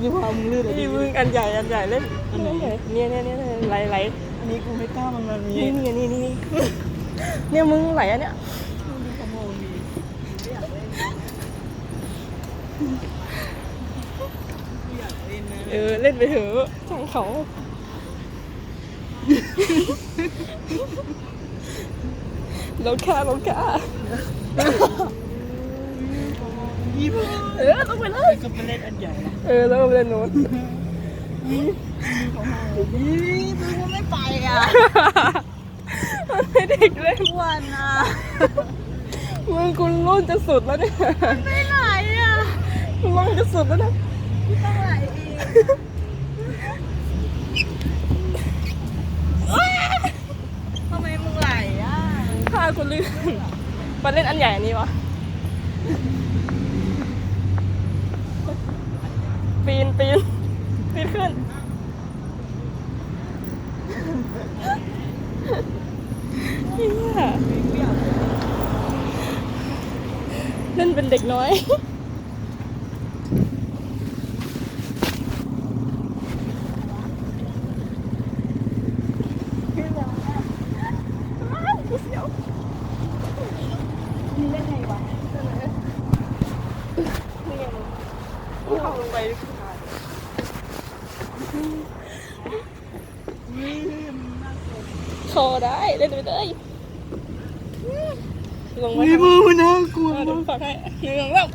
นี่พามึงลื่นเลยนี่มึงอันใหญ่อันใหญ่เล่นอันไหนเนี่ยเนี่ยเนี่ยเนี่ยไหลไหลอันนี้กูไม่กล้ามันมันมีนี่นี่นี่นี่นี่เนี่ยมึงไหลอันเนี้ยขโมยมีอยากเล่นนะเออเล่นไปเถอะช่างเขาเราค่าเราค่ายี่ห้อ เออต้องไปเลยก็ไปเล่นอันใหญ่นะเออแล้วก็ไปเล่นโน้นยี่มึงก็ไม่ไปอะมันไม่เด็กเล่นอ้วนอะมึงกูรุ่นจะสุดแล้วเนี่ยไม่ไหลอะกูรุ่นจะสุดแล้วนะไม่ต้องไหลอีกทำไมมึงไหลอะพากูลื่นมาเล่นอันใหญ่อันนี้วะ ปีนปีนปีนขึ้นเหี้ยเล่นเป็นเด็กน้อยนี่เล่นไงวะ นี่ไงมึง เข้าลงไปวิมน่ากลัวโชว์ได้เล่นไปเลยลงมาวิมือมันน่ากลัวเออเดี๋ยวมากฝากให้หนึ่งแล้ว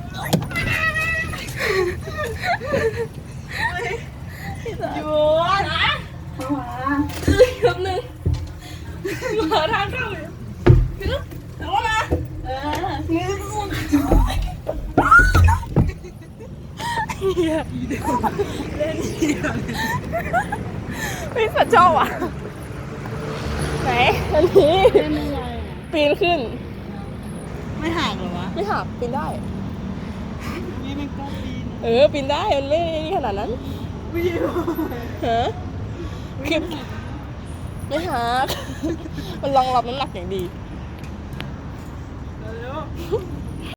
หยุดนะคำหนึ่งมาทางเข้าเลย เฮียเล่นเฮียไม่สัตว์ชอบอะไหนอันนี้เล่นยังไงปีนขึ้น ไม่ห่างเหรอวะไม่หักปีนได้นี่มันก็ปีนเออปีนได้มันไม่นี่ขนาดนั้นวิวฮะคือไม่หักมันรองรับน้ำหนักอย่างดีเร็ว